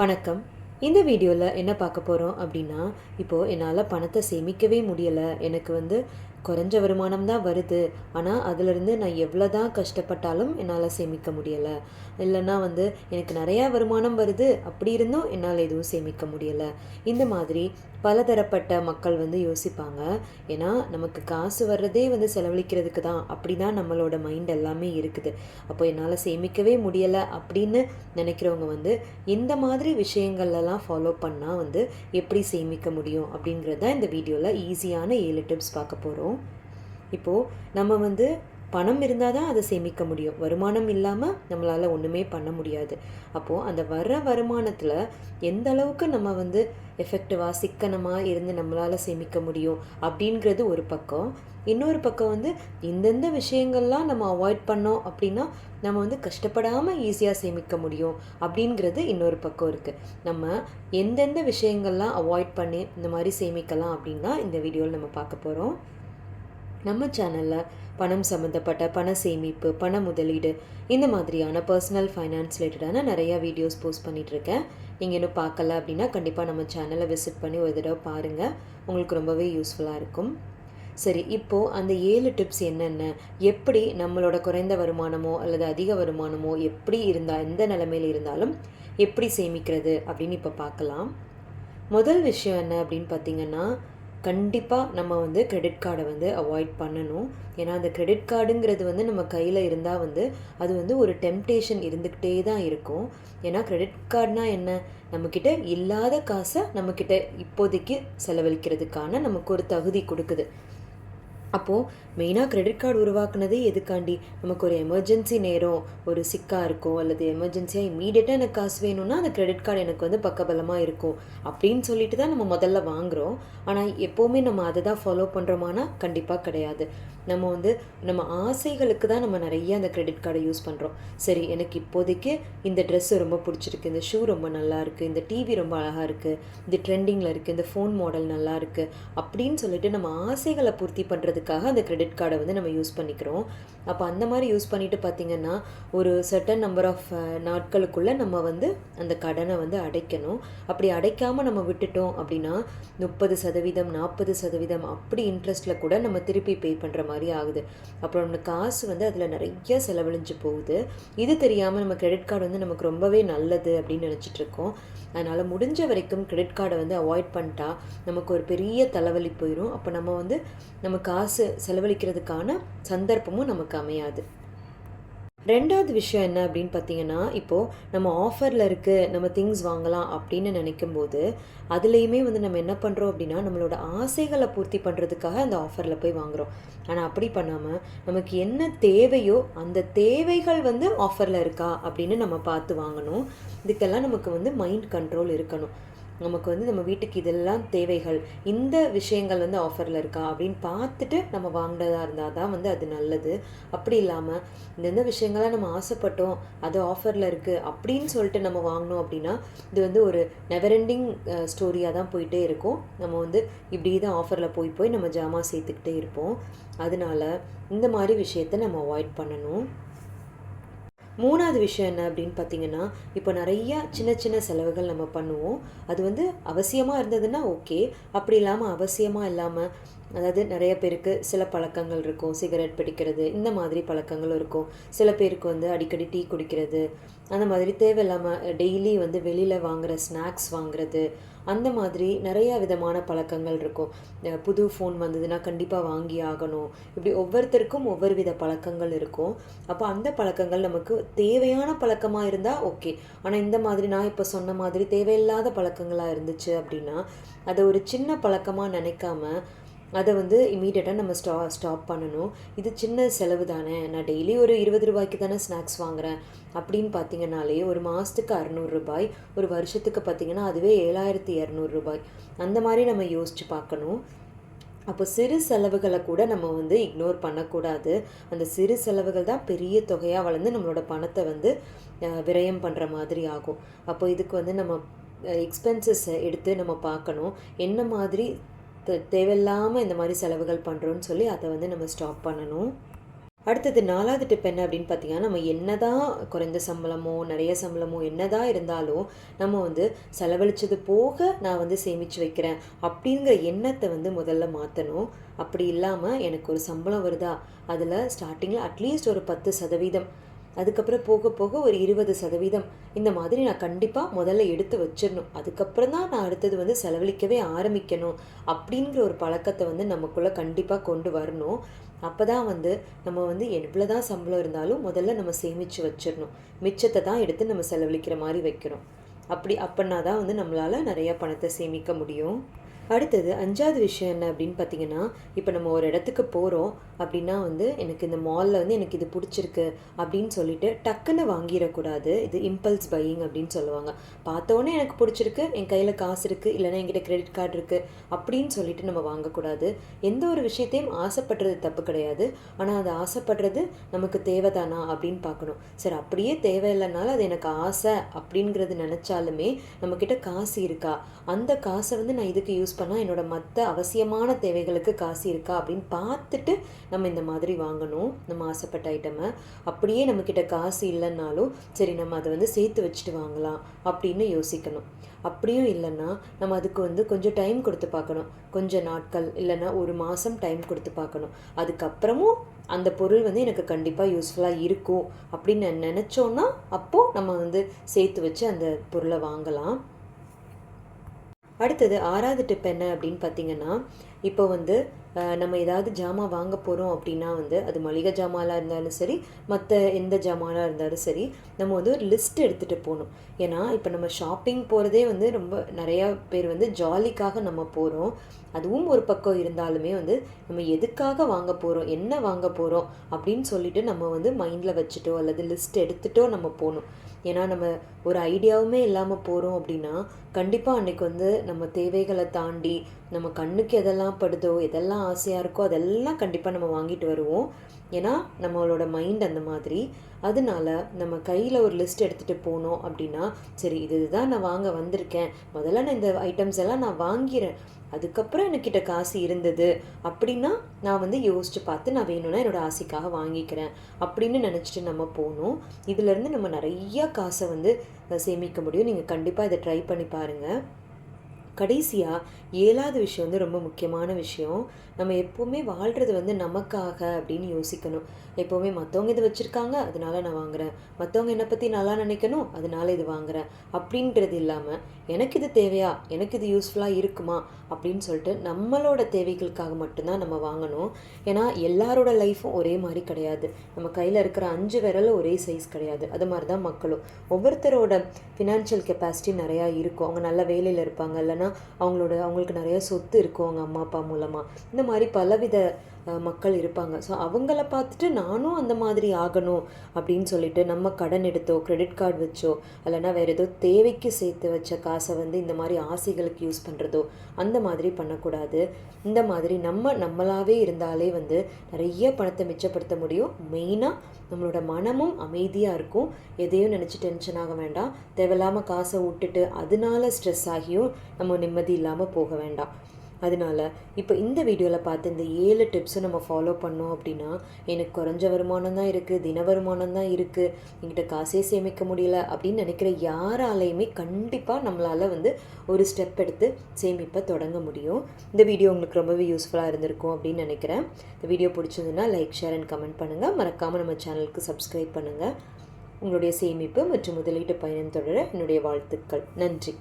வணக்கம். இந்த வீடியோவில் என்ன பார்க்க போகிறோம் அப்படின்னா இப்போது என்னால் பணத்தை சேமிக்கவே முடியலை. எனக்கு வந்து குறைஞ்ச வருமானம் தான் வருது. ஆனால் அதிலிருந்து நான் எவ்வளோ தான் கஷ்டப்பட்டாலும் என்னால் சேமிக்க முடியலை. இல்லைன்னா வந்து எனக்கு நிறையா வருமானம் வருது. அப்படி இருந்தும் என்னால் எதுவும் சேமிக்க முடியலை. இந்த மாதிரி பலதரப்பட்ட மக்கள் வந்து யோசிப்பாங்க. ஏன்னா நமக்கு காசு வர்றதே வந்து செலவழிக்கிறதுக்கு தான். அப்படி தான் நம்மளோட மைண்ட் எல்லாமே இருக்குது. அப்போ என்னால் சேமிக்கவே முடியலை அப்படின்னு நினைக்கிறவங்க வந்து இந்த மாதிரி விஷயங்கள்லாம் ஃபாலோ பண்ணால் வந்து எப்படி சேமிக்க முடியும் அப்படிங்கிறது தான் இந்த வீடியோவில் ஈஸியான ஏழு டிப்ஸ் பார்க்க போகிறோம் இப்போது நம்ம வந்து பணம் இருந்தால் தான் அதை சேமிக்க முடியும். வருமானம் இல்லாமல் நம்மளால் ஒன்றுமே பண்ண முடியாது. அப்போது அந்த வர்ற வருமானத்தில் எந்த அளவுக்கு நம்ம வந்து எஃபெக்டிவாக சிக்கனமாக இருந்து நம்மளால் சேமிக்க முடியும் அப்படிங்கிறது ஒரு பக்கம். இன்னொரு பக்கம் வந்து எந்தெந்த விஷயங்கள்லாம் நம்ம அவாய்ட் பண்ணோம் அப்படின்னா நம்ம வந்து கஷ்டப்படாமல் ஈஸியாக சேமிக்க முடியும் அப்படிங்கிறது இன்னொரு பக்கம் இருக்குது நம்ம எந்தெந்த விஷயங்கள்லாம் அவாய்ட் பண்ணி இந்த மாதிரி சேமிக்கலாம் அப்படின்னா இந்த வீடியோவில் நம்ம பார்க்க போகிறோம் நம்ம சேனலில் பணம் சம்மந்தப்பட்ட பண சேமிப்பு பண முதலீடு இந்த மாதிரியான பர்சனல் ஃபைனான்ஸ் ரிலேட்டடான நிறையா வீடியோஸ் போஸ்ட் பண்ணிகிட்ருக்கேன் நீங்கள் இன்னும் பார்க்கல அப்படின்னா கண்டிப்பாக நம்ம சேனலை விசிட் பண்ணி ஒரு தடவை பாருங்கள் உங்களுக்கு ரொம்பவே யூஸ்ஃபுல்லாக இருக்கும். சரி இப்போது அந்த ஏழு டிப்ஸ் என்னென்ன? எப்படி நம்மளோட குறைந்த வருமானமோ அல்லது அதிக வருமானமோ எப்படி இருந்தால் எந்த நிலைமையில் இருந்தாலும் எப்படி சேமிக்கிறது அப்படின்னு இப்போ பார்க்கலாம். முதல் விஷயம் என்ன அப்படின்னு பார்த்தீங்கன்னா கண்டிப்பாக நம்ம வந்து கிரெடிட் கார்டை வந்து அவாய்ட் பண்ணணும். ஏன்னா அந்த கிரெடிட் கார்டுங்கிறது வந்து நம்ம கையில் இருந்தால் வந்து அது வந்து ஒரு டெம்டேஷன் இருந்துக்கிட்டே தான் இருக்கும். ஏன்னா கிரெடிட் கார்டுனா என்ன? நம்மக்கிட்ட இல்லாத காசை நம்மக்கிட்ட இப்போதைக்கு செலவழிக்கிறதுக்கான நமக்கு ஒரு தகுதி கொடுக்குது. அப்போது மெயினாக கிரெடிட் கார்டு உருவாக்குனதே எதுக்காண்டி? நமக்கு ஒரு எமர்ஜென்சி நேரம் ஒரு சிக்காக இருக்கும் அல்லது எமர்ஜென்சியாக இம்மீடியட்டாக எனக்கு காசு வேணும்னா அந்த கிரெடிட் கார்டு எனக்கு வந்து பக்கபலமாக இருக்கும். அப்படின்னு சொல்லிட்டு தான் நம்ம முதல்ல வாங்குகிறோம் ஆனால் எப்போவுமே நம்ம அதை தான் ஃபாலோ பண்ணுறோமானா கண்டிப்பாக கிடையாது. நம்ம வந்து நம்ம ஆசைகளுக்கு தான் நம்ம நிறைய அந்த கிரெடிட் கார்டை யூஸ் பண்ணுறோம் சரி எனக்கு இப்போதைக்கு இந்த ட்ரெஸ்ஸு ரொம்ப பிடிச்சிருக்கு இந்த ஷூ ரொம்ப நல்லா இருக்குது இந்த டிவி ரொம்ப அழகாக இருக்குது இந்த ட்ரெண்டிங்கில் இருக்குது இந்த ஃபோன் மாடல் நல்லா இருக்குது அப்படின்னு சொல்லிட்டு நம்ம ஆசைகளை பூர்த்தி பண்ணுறதுக்காக அந்த கிரெடிட் கார்டை வந்து நம்ம யூஸ் பண்ணிக்கிறோம். அப்போ அந்த மாதிரி யூஸ் பண்ணிட்டு பார்த்திங்கன்னா ஒரு சர்டன் நம்பர் ஆஃப் நாட்களுக்குள்ளே நம்ம வந்து அந்த கடனை வந்து அடைக்கணும். அப்படி அடைக்காமல் நம்ம விட்டுட்டோம் அப்படின்னா முப்பது சதவீதம் நாற்பது சதவீதம் அப்படி இன்ட்ரெஸ்ட்டில் கூட நம்ம திருப்பி பே பண்ணுற மாதிரி ஆகுது. அப்புறம் நம்ம காசு வந்து அதில் நிறைய செலவழிஞ்சு போகுது. இது தெரியாமல் நம்ம கிரெடிட் கார்டு வந்து நமக்கு ரொம்பவே நல்லது அப்படின்னு நினச்சிட்ருக்கோம் அதனால் முடிஞ்ச வரைக்கும் கிரெடிட் கார்டை வந்து அவாய்ட் பண்ணிட்டா நமக்கு ஒரு பெரிய தலைவலி போயிடும் அப்போ நம்ம வந்து நம்ம காசு செலவழிக்கிறதுக்கான சந்தர்ப்பமும் நமக்கு அமையாது. ரெண்டாவது விஷயம் என்ன அப்படின்னு பார்த்தீங்கன்னா இப்போது நம்ம ஆஃபரில் இருக்குது நம்ம திங்ஸ் வாங்கலாம் அப்படின்னு நினைக்கும் போது அதுலேயுமே வந்து நம்ம என்ன பண்ணுறோம் அப்படின்னா நம்மளோட ஆசைகளை பூர்த்தி பண்ணுறதுக்காக அந்த ஆஃபரில் போய் வாங்குகிறோம் ஆனால் அப்படி பண்ணாமல் நமக்கு என்ன தேவையோ அந்த தேவைகள் வந்து ஆஃபரில் இருக்கா அப்படின்னு நம்ம பார்த்து வாங்கணும். இதுக்கெல்லாம் நமக்கு வந்து மைண்ட் கண்ட்ரோல் இருக்கணும். நமக்கு வந்து நம்ம வீட்டுக்கு இதெல்லாம் தேவைகள் இந்த விஷயங்கள் வந்து ஆஃபரில் இருக்கா அப்படின்னு பார்த்துட்டு நம்ம வாங்கினதாக இருந்தால் தான் வந்து அது நல்லது. அப்படி இல்லாமல் இந்தந்த விஷயங்கள்லாம் நம்ம ஆசைப்பட்டோம் அது ஆஃபரில் இருக்குது அப்படின்னு சொல்லிட்டு நம்ம வாங்கினோம் அப்படின்னா இது வந்து ஒரு நெவரெண்டிங் ஸ்டோரியாக தான் போயிட்டே இருக்கும். நம்ம வந்து இப்படி தான் ஆஃபரில் போய் போய் நம்ம ஜாமான் சேர்த்துக்கிட்டே இருப்போம். அதனால இந்த மாதிரி விஷயத்த நம்ம அவாய்ட் பண்ணணும். மூணாவது விஷயம் என்ன அப்படின்னு பார்த்தீங்கன்னா இப்போ நிறையா சின்ன சின்ன செலவுகள் நம்ம பண்ணுவோம். அது வந்து அவசியமாக இருந்ததுன்னா ஓகே அப்படி இல்லாமல் அவசியமாக இல்லாமல் அதாவது நிறைய பேருக்கு சில பழக்கங்கள் இருக்கும். சிகரெட் பிடிக்கிறது இந்த மாதிரி பழக்கங்களும் இருக்கும். சில பேருக்கு வந்து அடிக்கடி டீ குடிக்கிறது அந்த மாதிரி தேவையில்லாமல் டெய்லி வந்து வெளியில் வாங்குகிற ஸ்நாக்ஸ் வாங்குறது அந்த மாதிரி நிறையா விதமான பழக்கங்கள் இருக்கும். புது ஃபோன் வந்ததுன்னா கண்டிப்பாக வாங்கி ஆகணும். இப்படி ஒவ்வொருத்தருக்கும் ஒவ்வொரு வித பழக்கங்கள் இருக்கும். அப்போ அந்த பழக்கங்கள் நமக்கு தேவையான பழக்கமாக இருந்தால் ஓகே ஆனால் இந்த மாதிரி நான் இப்போ சொன்ன மாதிரி தேவையில்லாத பழக்கங்களாக இருந்துச்சு அப்படின்னா அதை ஒரு சின்ன பழக்கமாக நினைக்காம அதை வந்து இமீடியட்டாக நம்ம ஸ்டா ஸ்டாப் பண்ணணும். இது சின்ன செலவு தானே. நான் டெய்லி ஒரு இருபது ரூபாய்க்கு தானே ஸ்நாக்ஸ் வாங்குகிறேன் அப்படின்னு பார்த்தீங்கனாலே ஒரு மாதத்துக்கு அறநூறுரூபாய் ஒரு வருஷத்துக்கு பார்த்திங்கன்னா அதுவே ஏழாயிரத்தி இரநூறுபாய் அந்த மாதிரி நம்ம யோசித்து பார்க்கணும். அப்போ சிறு செலவுகளை கூட நம்ம வந்து இக்னோர் பண்ணக்கூடாது. அந்த சிறு செலவுகள் தான் பெரிய தொகையாக வளர்ந்து நம்மளோட பணத்தை வந்து விரயம் பண்ணுற மாதிரி ஆகும். அப்போ இதுக்கு வந்து நம்ம எக்ஸ்பென்சஸ் எடுத்து நம்ம பார்க்கணும். என்ன மாதிரி தேவையில்லாமல் இந்த மாதிரி செலவுகள் பண்ணுறோன்னு சொல்லி அதை வந்து நம்ம ஸ்டாப் பண்ணணும். அடுத்தது நாலாவது டிப் என்ன அப்படின்னு பார்த்தீங்கன்னா நம்ம என்னதான் குறைந்த சம்பளமோ நிறைய சம்பளமோ என்னதான் இருந்தாலும் நம்ம வந்து செலவழித்தது போக நான் வந்து சேமித்து வைக்கிறேன் அப்படிங்கிற எண்ணத்தை வந்து முதல்ல மாற்றணும் அப்படி இல்லாமல் எனக்கு ஒரு சம்பளம் வருதா? அதில் ஸ்டார்டிங்கில் அட்லீஸ்ட் ஒரு பத்து சதவீதம் அதுக்கப்புறம் போக போக ஒரு இருபது சதவீதம். இந்த மாதிரி நான் கண்டிப்பாக முதல்ல எடுத்து வச்சிடணும். அதுக்கப்புறம் தான் நான் அடுத்தது வந்து செலவழிக்கவே ஆரம்பிக்கணும் அப்படிங்கிற ஒரு பழக்கத்தை வந்து நமக்குள்ளே கண்டிப்பாக கொண்டு வரணும். அப்போ தான் வந்து நம்ம வந்து எவ்வளோ தான் சம்பளம் இருந்தாலும் முதல்ல நம்ம சேமித்து வச்சிடணும். மிச்சத்தை தான் எடுத்து நம்ம செலவழிக்கிற மாதிரி வைக்கணும். அப்படி அப்படின்னா தான் வந்து நம்மளால் நிறையா பணத்தை சேமிக்க முடியும். அடுத்தது அஞ்சாவது விஷயம் என்ன அப்படின்னு பார்த்தீங்கன்னா இப்போ நம்ம ஒரு இடத்துக்கு போகிறோம் அப்படின்னா வந்து எனக்கு இந்த மாலில் வந்து எனக்கு இது பிடிச்சிருக்கு அப்படின்னு சொல்லிட்டு டக்குன்னு வாங்கிடக்கூடாது. இது இம்பல்ஸ் பையிங் அப்படின்னு சொல்லுவாங்க. பார்த்தோன்னே எனக்கு பிடிச்சிருக்கு என் கையில் காசு இருக்குது இல்லைனா என்கிட்ட கிரெடிட் கார்டு இருக்குது அப்படின்னு சொல்லிட்டு நம்ம வாங்கக்கூடாது. எந்த ஒரு விஷயத்தையும் ஆசைப்படுறது தப்பு கிடையாது. ஆனால் அது ஆசைப்படுறது நமக்கு தேவைதானா அப்படின்னு பார்க்கணும். சரி அப்படியே தேவையில்லைனாலும் அது எனக்கு ஆசை அப்படிங்கிறது நினச்சாலுமே நம்மக்கிட்ட காசு இருக்கா? அந்த காசை வந்து நான் இதுக்கு யூஸ் பண்ணால் என்னோட மற்ற அவசியமான தேவைகளுக்கு காசு இருக்கா அப்படின்னு பார்த்துட்டு நம்ம இந்த மாதிரி வாங்கணும். நம்ம ஆசைப்பட்ட ஐட்டமை அப்படியே நம்மக்கிட்ட காசு இல்லைன்னாலும் சரி நம்ம அதை வந்து சேர்த்து வச்சுட்டு வாங்கலாம் அப்படின்னு யோசிக்கணும். அப்படியும் இல்லைன்னா நம்ம அதுக்கு வந்து கொஞ்சம் டைம் கொடுத்து பார்க்கணும். கொஞ்சம் நாட்கள் இல்லைன்னா ஒரு மாதம் டைம் கொடுத்து பார்க்கணும். அதுக்கப்புறமும் அந்த பொருள் வந்து எனக்கு கண்டிப்பாக யூஸ்ஃபுல்லாக இருக்கும் அப்படின்னு நினச்சோன்னா அப்போது நம்ம வந்து சேர்த்து வச்சு அந்த பொருளை வாங்கலாம். அடுத்தது ஆறாவது டிப் என்ன அப்படின்னு பார்த்தீங்கன்னா இப்போ வந்து நம்ம ஏதாவது ஜாமான் வாங்க போகிறோம் அப்படின்னா வந்து அது மளிகை ஜாமானாக இருந்தாலும் சரி மற்ற எந்த ஜாமானாக இருந்தாலும் சரி நம்ம வந்து ஒரு லிஸ்ட் எடுத்துகிட்டு போகணும். ஏன்னா இப்போ நம்ம ஷாப்பிங் போகிறதே வந்து ரொம்ப நிறையா பேர் வந்து ஜாலிக்காக நம்ம போகிறோம் அதுவும் ஒரு பக்கம் இருந்தாலுமே வந்து நம்ம எதுக்காக வாங்க போகிறோம் என்ன வாங்க போகிறோம் அப்படின்னு சொல்லிட்டு நம்ம வந்து மைண்டில் வச்சுட்டோ அல்லது லிஸ்ட் எடுத்துட்டோ நம்ம போகணும். ஏன்னா நம்ம ஒரு ஐடியாவுமே இல்லாமல் போகிறோம் அப்படின்னா கண்டிப்பாக அன்றைக்கி வந்து நம்ம தேவைகளை தாண்டி நம்ம கண்ணுக்கு எதெல்லாம் படுதோ எதெல்லாம் ஆசையாக இருக்கோ அதெல்லாம் கண்டிப்பாக நம்ம வாங்கிட்டு வருவோம். ஏன்னா நம்மளோட மைண்ட் அந்த மாதிரி. அதனால நம்ம கையில் ஒரு லிஸ்ட் எடுத்துகிட்டு போனோம் அப்படின்னா சரி இது இதுதான் நான் வாங்க வந்திருக்கேன். முதல்ல நான் இந்த ஐட்டம்ஸ் எல்லாம் நான் வாங்கிறேன். அதுக்கப்புறம் என்கிட்ட காசு இருந்தது. அப்படின்னா நான் வந்து யோசித்து பார்த்து நான் வேணும்னா என்னோடய ஆசைக்காக வாங்கிக்கிறேன். அப்படின்னு நினச்சிட்டு நம்ம போகணும் இதிலேருந்து நம்ம நிறையா காசை வந்து சேமிக்க முடியும். நீங்கள் கண்டிப்பாக இதை ட்ரை பண்ணி பாருங்கள் கடைசியாக ஏழாவது விஷயம் வந்து ரொம்ப முக்கியமான விஷயம். நம்ம எப்போவுமே வாழ்கிறது வந்து நமக்காக அப்படின்னு யோசிக்கணும். எப்போவுமே மற்றவங்க இது வச்சுருக்காங்க அதனால நான் வாங்குகிறேன் மற்றவங்க என்னை பற்றி நல்லா நினைக்கணும் அதனால இது வாங்குகிறேன் அப்படின்றது இல்லாமல் எனக்கு இது தேவையா? எனக்கு இது யூஸ்ஃபுல்லாக இருக்குமா? அப்படின்னு சொல்லிட்டு நம்மளோட தேவைகளுக்காக மட்டும்தான் நம்ம வாங்கணும். ஏன்னா எல்லாரோட லைஃப்பும் ஒரே மாதிரி கிடையாது. நம்ம கையில் இருக்கிற அஞ்சு விரலும் ஒரே சைஸ் கிடையாது. அது மாதிரி தான் மக்களும். ஒவ்வொருத்தரோட ஃபினான்ஷியல் கெப்பாசிட்டி நிறையா இருக்கும். அவங்க நல்ல வேலையில் இருப்பாங்க இல்லைன்னா அவங்களோட அவங்களுக்கு நிறைய சொத்து இருக்கும் அவங்க அம்மா அப்பா மூலமாக இந்த மாதிரி பலவித மக்கள் இருப்பாங்க. ஸோ அவங்கள பார்த்துட்டு நானும் அந்த மாதிரி ஆகணும் அப்படின்னு சொல்லிட்டு நம்ம கடன் எடுத்தோ கிரெடிட் கார்டு வச்சோ இல்லைனா வேறு ஏதோ தேவைக்கு சேர்த்து வச்ச காசை வந்து இந்த மாதிரி ஆசைகளுக்கு யூஸ் பண்ணுறதோ அந்த மாதிரி பண்ணக்கூடாது. இந்த மாதிரி நம்ம நம்மளாவே இருந்தாலே வந்து நிறைய பணத்தை மிச்சப்படுத்த முடியும். மெயினாக நம்மளோட மனமும் அமைதியாக இருக்கும். எதையும் நினச்சி டென்ஷன் ஆக வேண்டாம். தேவையில்லாமல் காசை விட்டுட்டு அதனால ஸ்ட்ரெஸ் ஆகியும் நம்ம நிம்மதி இல்லாமல் போக வேண்டாம். அதனால இப்போ இந்த வீடியோவில் பார்த்து இந்த ஏழு டிப்ஸும் நம்ம ஃபாலோ பண்ணோம் அப்படின்னா எனக்கு குறைஞ்ச வருமானம் தான் இருக்குது தின வருமானம் தான் இருக்குது என்கிட்ட காசே சேமிக்க முடியல அப்படின்னு நினைக்கிற யாராலையுமே கண்டிப்பாக நம்மளால் வந்து ஒரு ஸ்டெப் எடுத்து சேமிப்பை தொடங்க முடியும். இந்த வீடியோ உங்களுக்கு ரொம்பவே யூஸ்ஃபுல்லாக இருந்திருக்கும் அப்படின்னு நினைக்கிறேன். இந்த வீடியோ பிடிச்சதுன்னா லைக் ஷேர் அண்ட் கமெண்ட் பண்ணுங்கள் மறக்காமல் நம்ம சேனலுக்கு சப்ஸ்கிரைப் பண்ணுங்கள் உங்களுடைய சேமிப்பு மற்றும் முதலீட்டு பயணம் தொடர என்னுடைய வாழ்த்துக்கள். நன்றி.